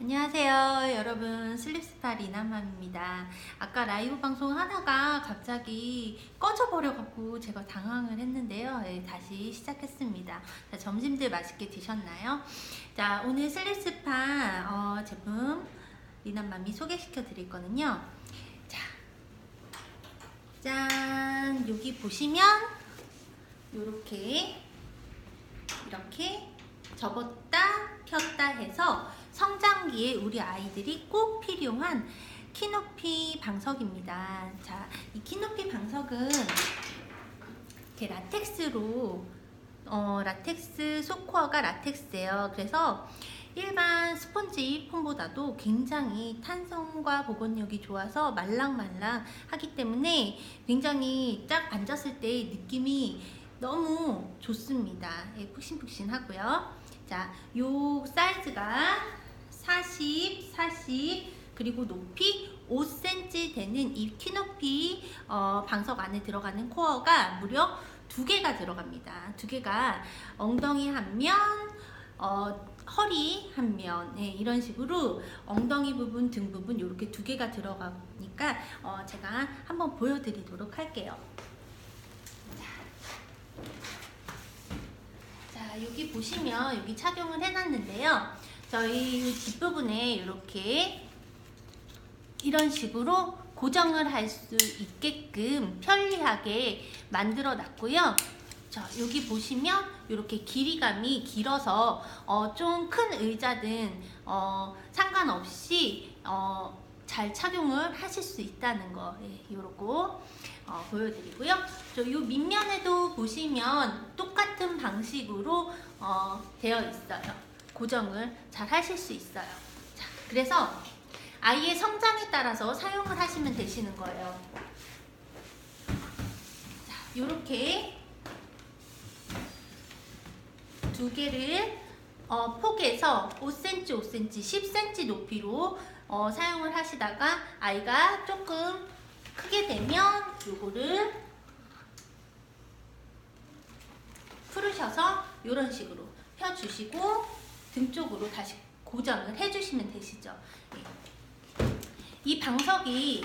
안녕하세요 여러분. 슬립스파 리나맘입니다. 아까 라이브 방송 하다가 갑자기 꺼져 버려 갖고 제가 당황을 했는데요. 네, 다시 시작했습니다. 자, 점심들 맛있게 드셨나요? 자 오늘 슬립스파 어, 제품 리나맘이 소개시켜 드릴 거는요. 자, 짠! 여기 보시면 요렇게 이렇게 접었다 폈다 해서 성장기에 우리 아이들이 꼭 필요한 키높이 방석입니다. 자, 이 키높이 방석은 이렇게 라텍스로 어, 라텍스 소코어가 라텍스예요. 그래서 일반 스펀지 폼보다도 굉장히 탄성과 보건력이 좋아서 말랑말랑 하기 때문에 굉장히 딱 앉았을 때 느낌이 너무 좋습니다. 예, 푹신푹신하고요. 자, 요 사이즈가 40, 40 그리고 높이 5cm 되는 이 키높이 어, 방석 안에 들어가는 코어가 무려 두 개가 들어갑니다. 두 개가 엉덩이 한 면, 어, 허리 한 면, 네, 이런 식으로 엉덩이 부분, 등 부분 이렇게 두 개가 들어가니까 어, 제가 한번 보여드리도록 할게요. 자, 여기 보시면 여기 착용을 해놨는데요. 저희 뒷부분에 이렇게 이런 식으로 고정을 할 수 있게끔 편리하게 만들어 놨고요. 자, 여기 보시면 이렇게 길이감이 길어서 어, 좀 큰 의자든 어, 상관없이 어, 잘 착용을 하실 수 있다는 거 예, 요러고 어, 보여드리고요. 저 요 밑면에도 보시면 똑같은 방식으로 어, 되어 있어요. 고정을 잘 하실 수 있어요. 자, 그래서 아이의 성장에 따라서 사용을 하시면 되시는 거예요. 자, 요렇게 두 개를 어, 폭에서 5cm, 5cm, 10cm 높이로 어, 사용을 하시다가 아이가 조금 크게 되면 요거를 풀으셔서 이런 식으로 펴주시고 등 쪽으로 다시 고정을 해주시면 되시죠. 예. 이 방석이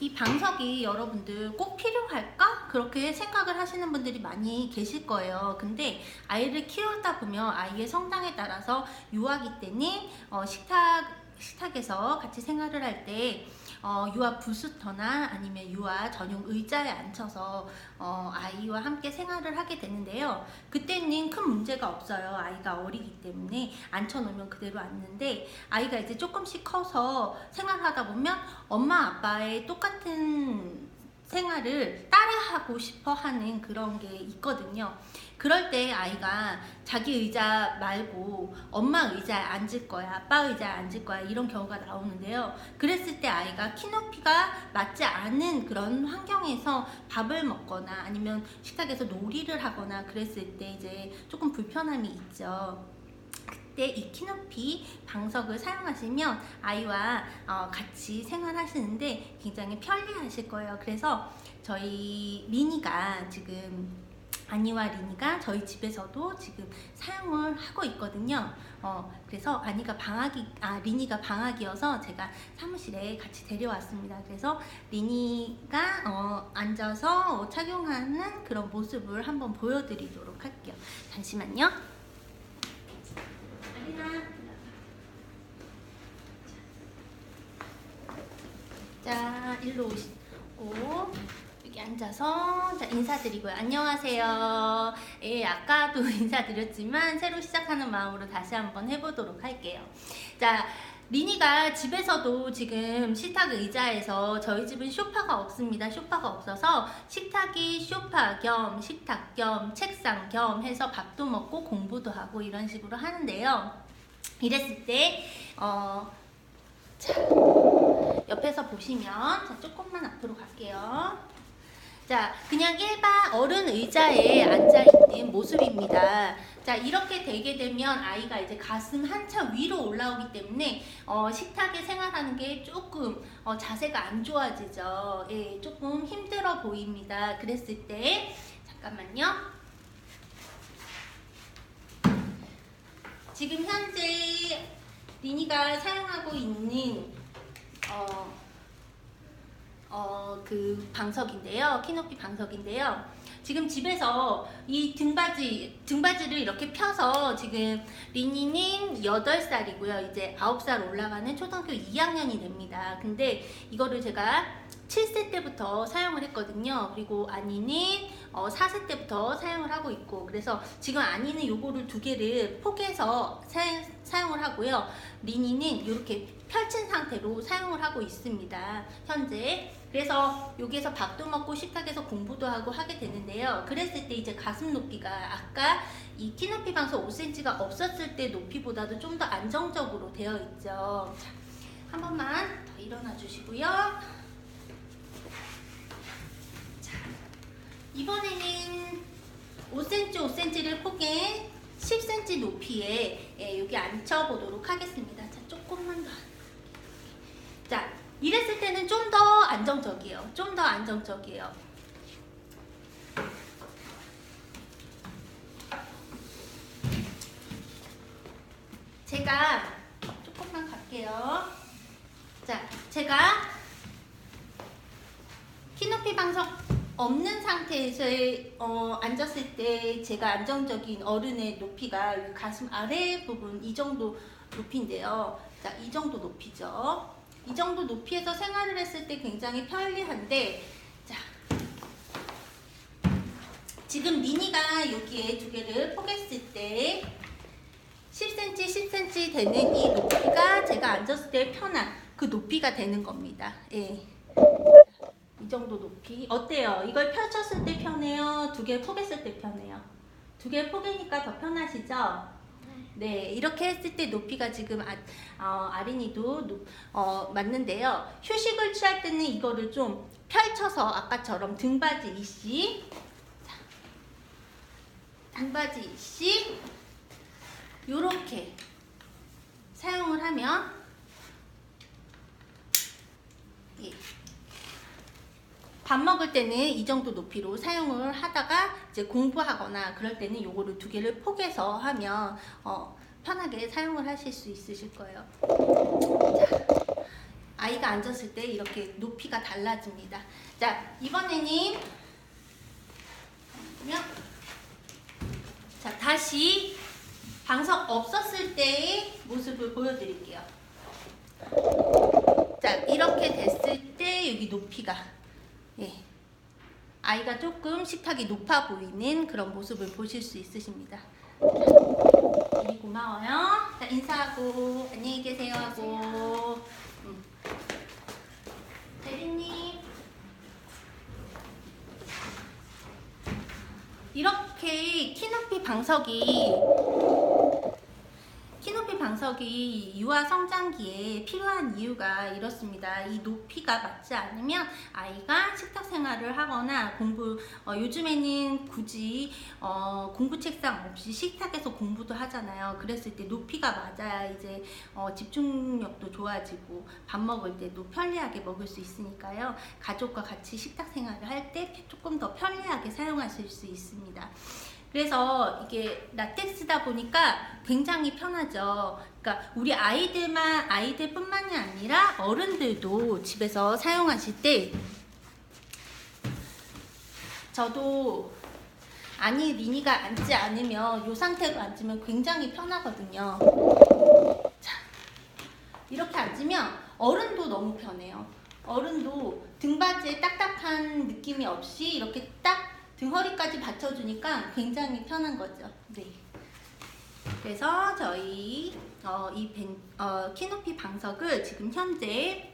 이 방석이 여러분들 꼭 필요할까? 그렇게 생각을 하시는 분들이 많이 계실 거예요. 근데 아이를 키우다 보면 아이의 성장에 따라서 유아기 때는 어, 식탁 식탁에서 같이 생활을 할때 어, 유아 부스터나 아니면 유아 전용 의자에 앉혀서 어, 아이와 함께 생활을 하게 되는데요. 그때는 큰 문제가 없어요. 아이가 어리기 때문에 앉혀놓으면 그대로 앉는데 아이가 이제 조금씩 커서 생활하다 보면 엄마 아빠의 똑같은 생활을 따라하고 싶어 하는 그런 게 있거든요. 그럴 때 아이가 자기 의자 말고 엄마 의자에 앉을 거야, 아빠 의자에 앉을 거야 이런 경우가 나오는데요. 그랬을 때 아이가 키 높이가 맞지 않은 그런 환경에서 밥을 먹거나 아니면 식탁에서 놀이를 하거나 그랬을 때 이제 조금 불편함이 있죠. 그때 이 키높이 방석을 사용하시면 아이와 어, 같이 생활하시는데 굉장히 편리하실 거예요. 그래서 저희 미니가 지금 아니와 리니가 저희 집에서도 지금 사용을 하고 있거든요. 어, 그래서 아니가 방학이, 아, 리니가 방학이어서 제가 사무실에 같이 데려왔습니다. 그래서 리니가 어, 앉아서 착용하는 그런 모습을 한번 보여드리도록 할게요. 잠시만요. 자, 일로 오시고. 여기 앉아서 자, 인사드리고요. 안녕하세요. 예, 아까도 인사드렸지만 새로 시작하는 마음으로 다시 한번 해보도록 할게요. 자, 리니가 집에서도 지금 식탁 의자에서 저희 집은 쇼파가 없습니다. 쇼파가 없어서 식탁이 쇼파 겸 식탁 겸 책상 겸 해서 밥도 먹고 공부도 하고 이런 식으로 하는데요. 이랬을 때, 어, 자, 옆에서 보시면, 자, 조금만 앞으로 갈게요. 자, 그냥 일반 어른 의자에 앉아 있는 모습입니다. 자, 이렇게 되게 되면 아이가 이제 가슴 한참 위로 올라오기 때문에 어, 식탁에 생활하는 게 조금 어, 자세가 안 좋아지죠. 예, 조금 힘들어 보입니다. 그랬을 때 잠깐만요. 지금 현재 리니가 사용하고 있는 어, 어, 그 방석인데요. 키높이 방석인데요. 지금 집에서 이 등받이, 등받이를 이렇게 펴서 지금 리니는 8살이고요. 이제 9살 올라가는 초등학교 2학년이 됩니다. 근데 이거를 제가 7세 때부터 사용을 했거든요. 그리고 아니는 어, 4세 때부터 사용을 하고 있고 그래서 지금 아니는 요거를 두 개를 포개서 사용, 사용을 하고요. 리니는 이렇게 펼친 상태로 사용을 하고 있습니다. 현재 그래서 여기에서 밥도 먹고 식탁에서 공부도 하고 하게 되는데요. 그랬을 때 이제 가슴 높이가 아까 이 키높이 방석 5cm가 없었을 때 높이보다도 좀 더 안정적으로 되어 있죠. 자, 한 번만 더 일어나 주시고요. 이번에는 5cm, 5cm를 포개 10cm 높이에 예, 여기 앉혀보도록 하겠습니다. 자, 조금만 더. 자, 이랬을 때는 좀 더 안정적이에요. 좀 더 안정적이에요. 제가 조금만 갈게요. 자, 제가 키높이 방석 없는 상태에서 어, 앉았을 때 제가 안정적인 어른의 높이가 이 가슴 아래 부분 이 정도 높이인데요. 자, 이 정도 높이죠. 이 정도 높이에서 생활을 했을 때 굉장히 편리한데 자 지금 미니가 여기에 두 개를 포개했을 때 10cm, 10cm 되는 이 높이가 제가 앉았을 때 편한 그 높이가 되는 겁니다. 예. 이 정도 높이 어때요? 이걸 펼쳤을 때 편해요? 두 개 포개했을 때 편해요? 두 개 포개니까 더 편하시죠? 네, 이렇게 했을 때 높이가 지금 아, 어, 아린이도 높- 어, 맞는데요. 휴식을 취할 때는 이거를 좀 펼쳐서 아까처럼 등받이 이씨, 자, 등받이 이씨, 요렇게 사용을 하면 밥 먹을 때는 이 정도 높이로 사용을 하다가 이제 공부하거나 그럴 때는 요거를 두 개를 포개서 하면 어, 편하게 사용을 하실 수 있으실 거예요. 자, 아이가 앉았을 때 이렇게 높이가 달라집니다. 자, 이번에는. 자, 다시 방석 없었을 때의 모습을 보여드릴게요. 자, 이렇게 됐을 때 여기 높이가 예. 아이가 조금 식탁이 높아 보이는 그런 모습을 보실 수 있으십니다. 이 고마워요. 자, 인사하고 안녕히 계세요 하고. 음. 대리님. 이렇게 키높이 방석이 키높이 방석이 유아 성장기에 필요한 이유가 이렇습니다. 이 높이가 맞지 않으면 아이가 식탁 생활을 하거나 공부 어, 요즘에는 굳이 어, 공부 책상 없이 식탁에서 공부도 하잖아요. 그랬을 때 높이가 맞아야 이제 어, 집중력도 좋아지고 밥 먹을 때도 편리하게 먹을 수 있으니까요. 가족과 같이 식탁 생활을 할 때 조금 더 편리하게 사용하실 수 있습니다. 그래서 이게 라텍스다 보니까 굉장히 편하죠. 그러니까 우리 아이들만 아이들뿐만이 아니라 어른들도 집에서 사용하실 때 저도 아니 리니가 앉지 않으면 이 상태로 앉으면 굉장히 편하거든요. 자, 이렇게 앉으면 어른도 너무 편해요. 어른도 등받이에 딱딱한 느낌이 없이 이렇게 딱 등 허리까지 받쳐주니까 굉장히 편한 거죠. 네. 그래서 저희 어, 이 벤, 어, 키높이 방석을 지금 현재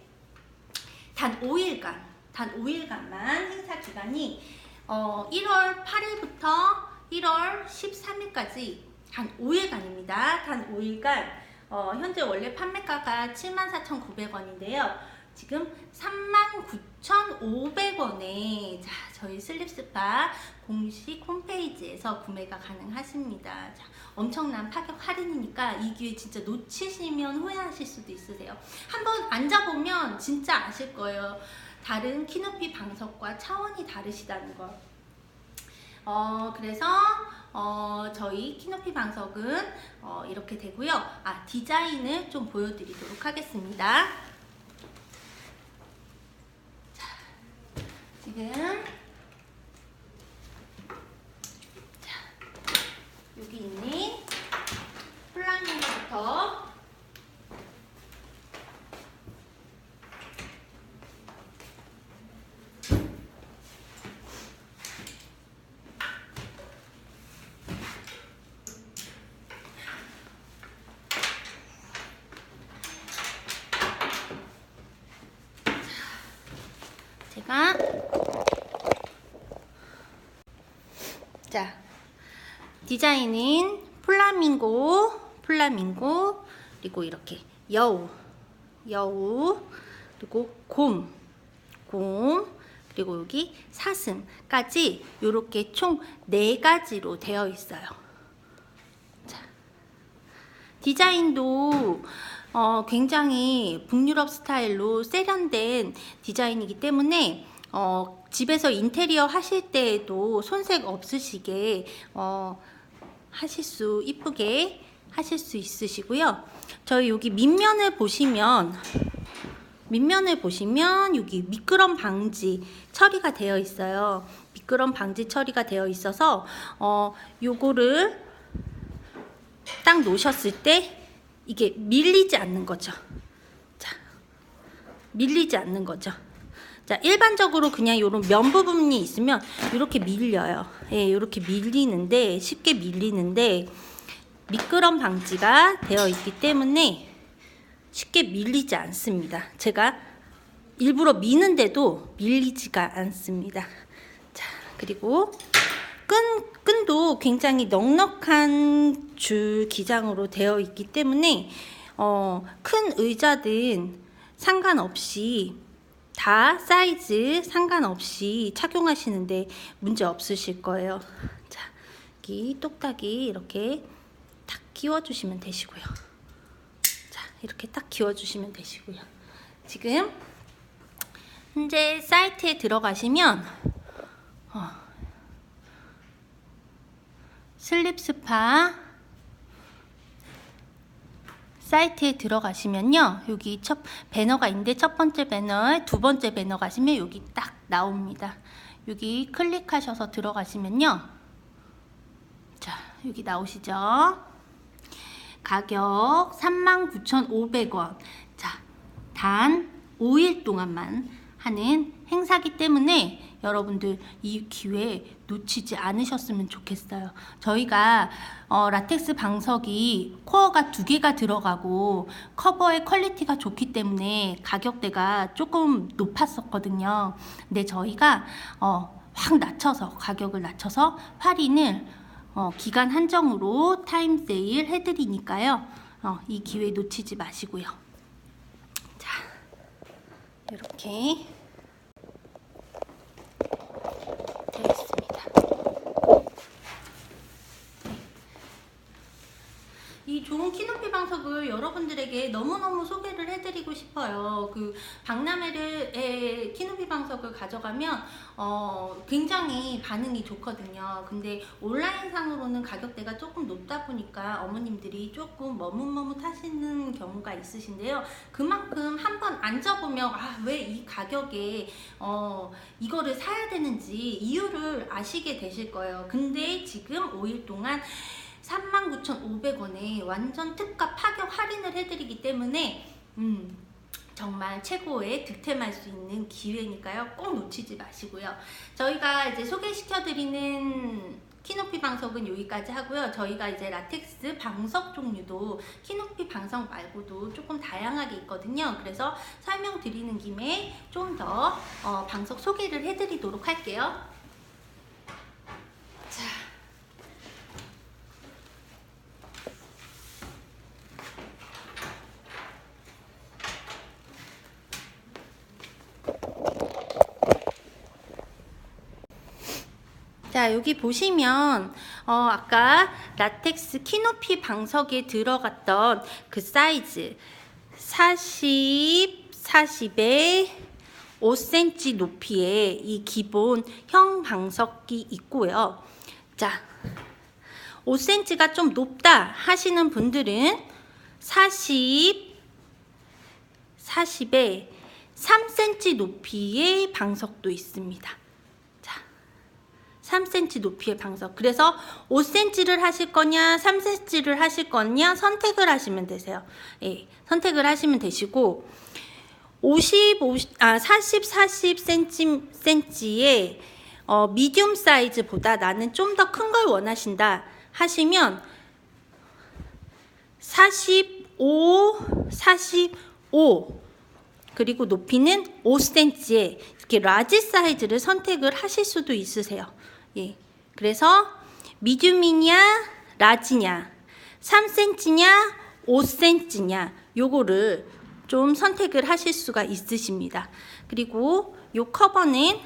단 5일간, 단 5일간만 행사 기간이 어, 1월 8일부터 1월 13일까지 단 5일간입니다. 단 5일간 어, 현재 원래 판매가가 74,900원인데요. 지금 39,500원 에 자, 저희 슬립스파 공식 홈페이지에서 구매가 가능하십니다. 자, 엄청난 파격 할인이니까 이 기회 진짜 놓치시면 후회하실 수도 있으세요. 한번 앉아보면 진짜 아실 거예요. 다른 키높이 방석과 차원이 다르시다는 거. 어, 그래서 어, 저희 키높이 방석은 어, 이렇게 되고요. 아, 디자인을 좀 보여드리도록 하겠습니다. 지금 자, 여기 있는 플라밍부터 제가 자 디자인은 플라밍고 플라밍고 그리고 이렇게 여우 여우 그리고 곰 곰, 그리고 여기 사슴까지 이렇게 총네 가지로 되어 있어요. 자, 디자인도 어, 굉장히 북유럽 스타일로 세련된 디자인이기 때문에 어, 집에서 인테리어 하실 때에도 손색 없으시게 어, 하실 수 이쁘게 하실 수 있으시고요. 저희 여기 밑면을 보시면 밑면을 보시면 여기 미끄럼 방지 처리가 되어 있어요. 미끄럼 방지 처리가 되어 있어서 어 요거를 딱 놓으셨을 때 이게 밀리지 않는 거죠. 자, 밀리지 않는 거죠. 자, 일반적으로 그냥 요런 면 부분이 있으면 이렇게 밀려요. 예, 이렇게 밀리는데 쉽게 밀리는데 미끄럼 방지가 되어 있기 때문에 쉽게 밀리지 않습니다. 제가 일부러 미는데도 밀리지가 않습니다. 자, 그리고 끈, 끈도 굉장히 넉넉한 줄 기장으로 되어 있기 때문에 어, 큰 의자든 상관없이 다 사이즈 상관없이 착용하시는데 문제 없으실 거예요. 자, 여기 똑딱이 이렇게 탁 끼워주시면 되시고요. 자, 이렇게 딱 끼워주시면 되시고요. 지금 현재 사이트에 들어가시면 어, 슬립 스파 사이트에 들어가시면요. 여기 첫 배너가 있는데 첫 번째 배너에 두 번째 배너 가시면 여기 딱 나옵니다. 여기 클릭하셔서 들어가시면요. 자, 여기 나오시죠? 가격 39,500원. 자, 단 5일 동안만 하는 행사기 때문에 여러분들 이 기회 놓치지 않으셨으면 좋겠어요. 저희가 어, 라텍스 방석이 코어가 두 개가 들어가고 커버의 퀄리티가 좋기 때문에 가격대가 조금 높았었거든요. 근데 저희가 어, 확 낮춰서 가격을 낮춰서 할인을 어, 기간 한정으로 타임 세일 해드리니까요. 어, 이 기회 놓치지 마시고요. 자, 이렇게 되어 있습니다. 이 좋은 키높이 방석을 여러분들에게 너무너무 소개를 해드리고 싶어요. 그 박람회를 키높이 방석을 가져가면 어, 굉장히 반응이 좋거든요. 근데 온라인상으로는 가격대가 조금 높다 보니까 어머님들이 조금 머뭇머뭇하시는 경우가 있으신데요. 그만큼 한번 앉아보면 아, 왜 이 가격에 어, 이거를 사야 되는지 이유를 아시게 되실 거예요. 근데 지금 5일 동안 39,500원에 완전 특가 파격 할인을 해드리기 때문에 음, 정말 최고의 득템할 수 있는 기회니까요. 꼭 놓치지 마시고요. 저희가 이제 소개시켜드리는 키높이 방석은 여기까지 하고요. 저희가 이제 라텍스 방석 종류도 키높이 방석 말고도 조금 다양하게 있거든요. 그래서 설명드리는 김에 좀더 어, 방석 소개를 해드리도록 할게요. 자. 자, 여기 보시면 어, 아까 라텍스 키높이 방석에 들어갔던 그 사이즈 40, 40에 5cm 높이의 이 기본 형 방석이 있고요. 자, 5cm가 좀 높다 하시는 분들은 40, 40에 3cm 높이의 방석도 있습니다. 자, 3cm 높이의 방석. 그래서 5cm를 하실 거냐, 3cm를 하실 거냐 선택을 하시면 되세요. 예, 선택을 하시면 되시고 50, 50 아, 40, 40cm의 어, 미디움 사이즈보다 나는 좀 더 큰 걸 원하신다 하시면 45, 45 그리고 높이는 5cm의 이렇게 라지 사이즈를 선택을 하실 수도 있으세요. 예. 그래서 미디움이냐, 라지냐, 3cm냐, 5cm냐, 요거를 좀 선택을 하실 수가 있으십니다. 그리고 요 커버는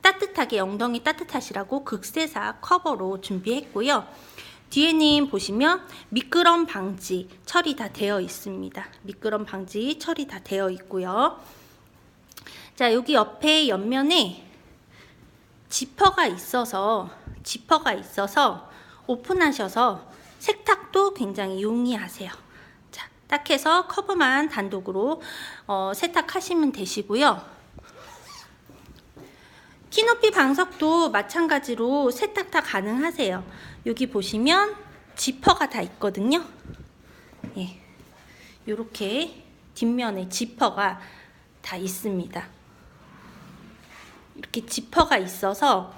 따뜻하게 엉덩이 따뜻하시라고 극세사 커버로 준비했고요. 뒤에는 보시면 미끄럼 방지 처리 다 되어 있습니다. 미끄럼 방지 처리 다 되어 있고요. 자, 여기 옆에 옆면에 지퍼가 있어서 지퍼가 있어서 오픈하셔서 세탁도 굉장히 용이하세요. 자, 딱 해서 커버만 단독으로 어, 세탁하시면 되시고요. 키높이 방석도 마찬가지로 세탁 다 가능하세요. 여기 보시면 지퍼가 다 있거든요. 예. 요렇게 뒷면에 지퍼가 다 있습니다. 이렇게 지퍼가 있어서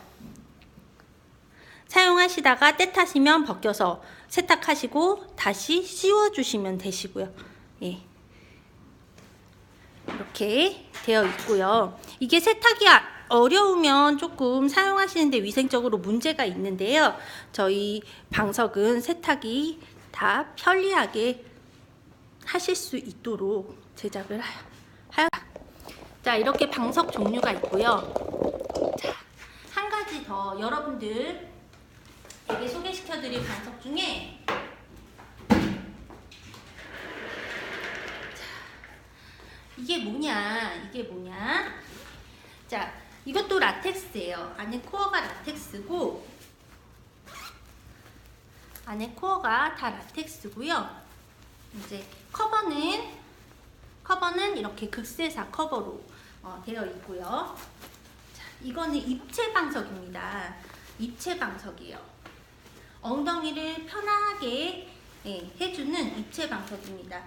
사용하시다가 때 타시면 벗겨서 세탁하시고 다시 씌워 주시면 되시고요. 예. 이렇게 되어 있고요. 이게 세탁이 아- 어려우면 조금 사용하시는데 위생적으로 문제가 있는데요. 저희 방석은 세탁이 다 편리하게 하실 수 있도록 제작을 하여 자 이렇게 방석 종류가 있고요. 자 한 가지 더 여러분들에게 소개시켜 드릴 방석 중에 이게 뭐냐? 이게 뭐냐? 자 이것도 라텍스예요. 안에 코어가 라텍스고 안에 코어가 다 라텍스고요. 이제 커버는 커버는 이렇게 극세사 커버로 어, 되어 있고요. 자 이거는 입체 방석입니다. 입체 방석이에요. 엉덩이를 편하게 예, 해주는 입체 방석입니다.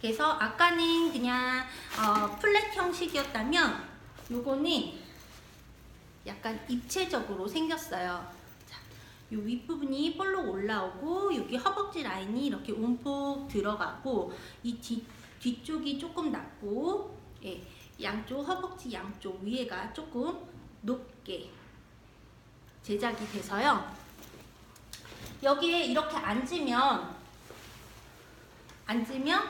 그래서 아까는 그냥 어, 플랫 형식이었다면 요거는 약간 입체적으로 생겼어요. 자, 요 윗부분이 볼록 올라오고 여기 허벅지 라인이 이렇게 움푹 들어가고 이 뒤, 뒤쪽이 조금 낮고 예, 양쪽 허벅지 양쪽 위에가 조금 높게 제작이 돼서요. 여기에 이렇게 앉으면 앉으면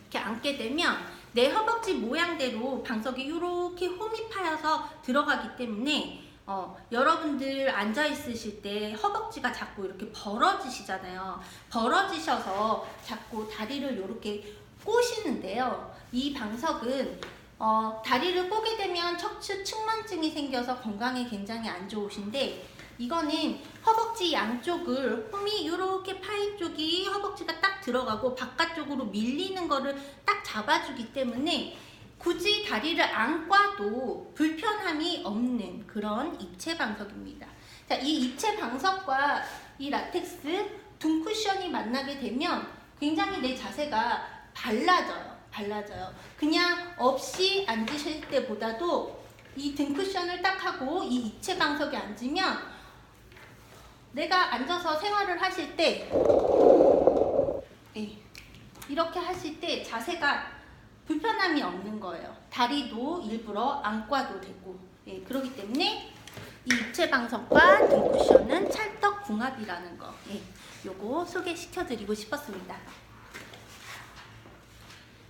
이렇게 앉게 되면 내 허벅지 모양대로 방석이 이렇게 홈이 파여서 들어가기 때문에 어, 여러분들 앉아 있으실 때 허벅지가 자꾸 이렇게 벌어지시잖아요. 벌어지셔서 자꾸 다리를 이렇게 꼬시는데요. 이 방석은 어, 다리를 꼬게 되면 척추 측만증이 생겨서 건강에 굉장히 안 좋으신데 이거는 허벅지 양쪽을 홈이 이렇게 파인 쪽이 허벅지가 딱 들어가고 바깥쪽으로 밀리는 거를 딱 잡아주기 때문에 굳이 다리를 안 꽈도 불편함이 없는 그런 입체 방석입니다. 자, 이 입체 방석과 이 라텍스 등 쿠션이 만나게 되면 굉장히 내 자세가 발라져요. 발라져요. 그냥 없이 앉으실 때보다도 이 등 쿠션을 딱 하고 이 입체 방석에 앉으면 내가 앉아서 생활을 하실 때 예, 이렇게 하실 때 자세가 불편함이 없는 거예요. 다리도 일부러 안 꽈도 되고 예, 그렇기 때문에 이 입체 방석과 등 쿠션은 찰떡 궁합이라는 거 예, 요거 소개시켜 드리고 싶었습니다.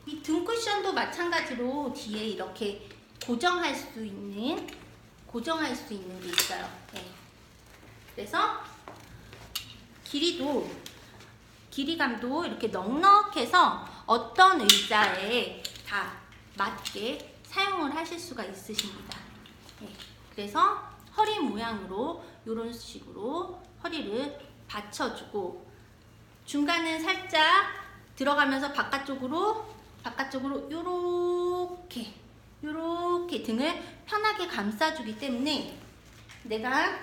이 등 쿠션도 마찬가지로 뒤에 이렇게 고정할 수 있는 고정할 수 있는 게 있어요. 예. 그래서 길이도 길이감도 이렇게 넉넉해서 어떤 의자에 다 맞게 사용을 하실 수가 있으십니다. 네, 그래서 허리 모양으로 이런 식으로 허리를 받쳐주고 중간은 살짝 들어가면서 바깥쪽으로 바깥쪽으로 요렇게 요렇게 등을 편하게 감싸주기 때문에 내가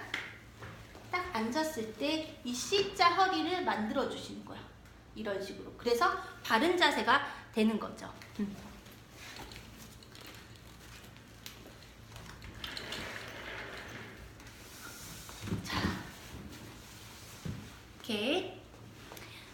딱 앉았을 때 이 C자 허리를 만들어 주시는 거야. 이런 식으로. 그래서 바른 자세가 되는 거죠. 음. 자, 이렇게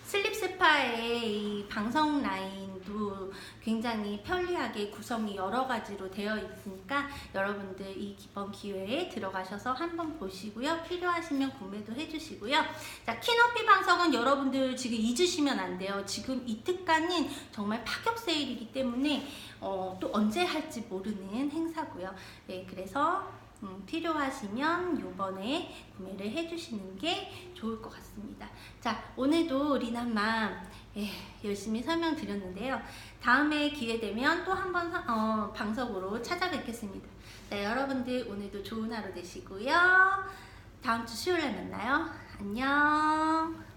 슬립 스파의 이 방석 라인 도 굉장히 편리하게 구성이 여러 가지로 되어 있으니까 여러분들 이 이번 기회에 들어가셔서 한번 보시고요. 필요하시면 구매도 해주시고요. 자, 키높이 방석은 여러분들 지금 잊으시면 안 돼요. 지금 이 특가는 정말 파격 세일이기 때문에 어, 또 언제 할지 모르는 행사고요. 네, 그래서 음, 필요하시면 요번에 구매를 해주시는 게 좋을 것 같습니다. 자, 오늘도 리나맘 예, 열심히 설명드렸는데요. 다음에 기회 되면 또 한번 어, 방송으로 찾아뵙겠습니다. 네, 여러분들 오늘도 좋은 하루 되시고요. 다음 주 수요일에 만나요. 안녕.